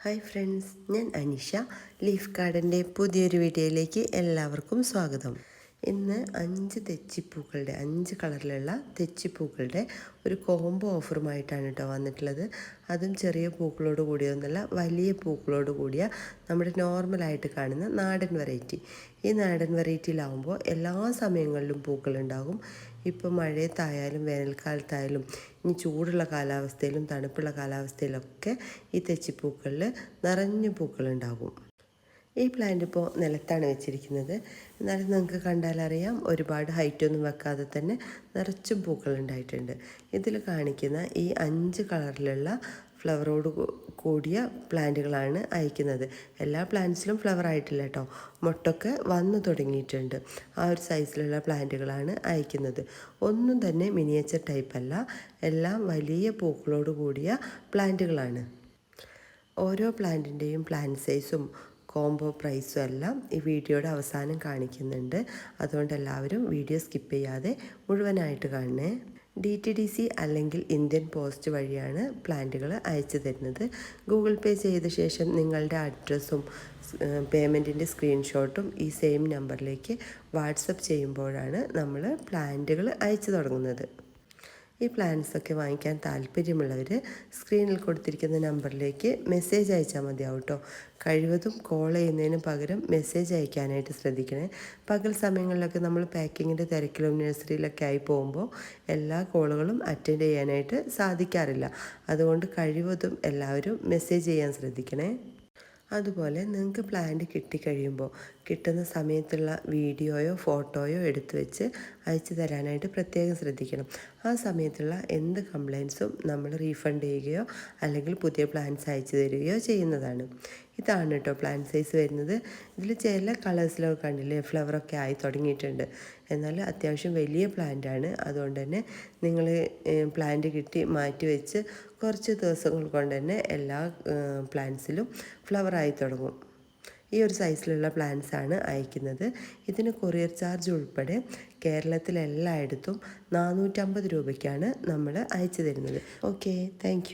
Hi friends ഞാൻ Anisha leaf ഗാർഡന്റെ പുതിയൊരു വീഡിയോയിലേക്ക് എല്ലാവർക്കും സ്വാഗതം. ഇന്ന് അഞ്ച് തെച്ചിപ്പൂക്കളുടെ അഞ്ച് കളറിലുള്ള തെച്ചിപ്പൂക്കളുടെ ഒരു കോംബോ ഓഫറുമായിട്ടാണ് കേട്ടോ വന്നിട്ടുള്ളത്. അതും ചെറിയ പൂക്കളോട് കൂടിയൊന്നുമല്ല വലിയ പൂക്കളോട് കൂടിയ നമ്മുടെ നോർമലായിട്ട് കാണുന്ന നാടൻ വെറൈറ്റി ഈ നാടൻ വെറൈറ്റിയിലാവുമ്പോൾ എല്ലാ സമയങ്ങളിലും പൂക്കളുണ്ടാകും. ഇപ്പോൾ മഴയത്തായാലും വേനൽക്കാലത്തായാലും ഇനി ചൂടുള്ള കാലാവസ്ഥയിലും തണുപ്പുള്ള കാലാവസ്ഥയിലൊക്കെ ഈ തെച്ചിപ്പൂക്കളിൽ നിറഞ്ഞ പൂക്കളുണ്ടാകും. ഈ പ്ലാന്റ് ഇപ്പോൾ നിലത്താണ് വെച്ചിരിക്കുന്നത്. എന്നാലും നിങ്ങൾക്ക് കണ്ടാലറിയാം ഒരുപാട് ഹൈറ്റൊന്നും വെക്കാതെ തന്നെ നിറച്ച് പൂക്കൾ ഉണ്ടായിട്ടുണ്ട്. ഇതിൽ കാണിക്കുന്ന ഈ അഞ്ച് കളറിലുള്ള ഫ്ലവറോട് കൂടിയ പ്ലാന്റുകളാണ് അയക്കുന്നത്. എല്ലാ പ്ലാന്റ്സിലും ഫ്ലവർ ആയിട്ടില്ല കേട്ടോ. മുട്ടൊക്കെ വന്നു തുടങ്ങിയിട്ടുണ്ട്. ആ ഒരു സൈസിലുള്ള പ്ലാന്റുകളാണ് അയക്കുന്നത്. ഒന്നും തന്നെ മിനിയേച്ചർ ടൈപ്പ് അല്ല. എല്ലാം വലിയ പൂക്കളോട് കൂടിയ പ്ലാന്റുകളാണ് ഓരോ പ്ലാന്റിന്റെയും പ്ലാന്റ് സൈസും കോംബോ പ്രൈസും എല്ലാം ഈ വീഡിയോയുടെ അവസാനം കാണിക്കുന്നുണ്ട്. അതുകൊണ്ട് എല്ലാവരും വീഡിയോ സ്കിപ്പ് ചെയ്യാതെ മുഴുവനായിട്ട് കാണണേ. ഡി ടി ഡി സി അല്ലെങ്കിൽ ഇന്ത്യൻ പോസ്റ്റ് വഴിയാണ് പ്ലാന്റുകൾ അയച്ചു തരുന്നത്. ഗൂഗിൾ പേ ചെയ്ത ശേഷം നിങ്ങളുടെ അഡ്രസ്സും പേയ്മെന്റിന്റെ സ്ക്രീൻഷോട്ടും ഈ സെയിം നമ്പറിലേക്ക് വാട്സപ്പ് ചെയ്യുമ്പോഴാണ് നമ്മൾ പ്ലാന്റുകൾ അയച്ചു തുടങ്ങുന്നത്. ഈ പ്ലാൻസൊക്കെ വാങ്ങിക്കാൻ താല്പര്യമുള്ളവർ സ്ക്രീനിൽ കൊടുത്തിരിക്കുന്ന നമ്പറിലേക്ക് മെസ്സേജ് അയച്ചാൽ മതിയാവും കേട്ടോ കഴിവതും കോൾ ചെയ്യുന്നതിന് പകരം മെസ്സേജ് അയക്കാനായിട്ട് ശ്രദ്ധിക്കണേ. പകൽ സമയങ്ങളിലൊക്കെ നമ്മൾ പാക്കിങ്ങിന്റെ തിരക്കിലും നഴ്സറിയിലൊക്കെ ആയി പോകുമ്പോൾ എല്ലാ കോളുകളും അറ്റൻഡ് ചെയ്യാനായിട്ട് സാധിക്കാറില്ല. അതുകൊണ്ട് കഴിവതും എല്ലാവരും മെസ്സേജ് ചെയ്യാൻ ശ്രദ്ധിക്കണേ. അതുപോലെ നിങ്ങൾക്ക് പ്ലാന്റ് കിട്ടിക്കഴിയുമ്പോൾ കിട്ടുന്ന സമയത്തുള്ള വീഡിയോയോ ഫോട്ടോയോ എടുത്തു വെച്ച് അയച്ചു തരാനായിട്ട് പ്രത്യേകം ശ്രദ്ധിക്കണം. ആ സമയത്തുള്ള എന്ത് കംപ്ലയിൻസും നമ്മൾ റീഫണ്ട് ചെയ്യുകയോ അല്ലെങ്കിൽ പുതിയ പ്ലാൻസ് അയച്ചു തരികയോ ചെയ്യുന്നതാണ്. ഇതാണ് കേട്ടോ പ്ലാന്റ് സൈസ് വരുന്നത്. ഇതിൽ ചില കളേഴ്സിലൊക്കെ കണ്ടില്ലേ ഫ്ലവറൊക്കെ ആയി തുടങ്ങിയിട്ടുണ്ട്. എന്നാൽ അത്യാവശ്യം വലിയ പ്ലാന്റാണ് അതുകൊണ്ട് തന്നെ നിങ്ങൾ പ്ലാന്റ് കിട്ടി മാറ്റി വെച്ച് കുറച്ച് ദിവസങ്ങൾ കൊണ്ട് തന്നെ എല്ലാ പ്ലാന്റ്സിലും ഫ്ലവറായി തുടങ്ങും. ഈ ഒരു സൈസിലുള്ള പ്ലാന്റ്സ് ആണ് അയക്കുന്നത്. ഇതിന് കൊറിയർ ചാർജ് ഉൾപ്പെടെ കേരളത്തിലെല്ലായിടത്തും നാനൂറ്റമ്പത് രൂപയ്ക്കാണ് നമ്മൾ അയച്ചു തരുന്നത്. Okay thank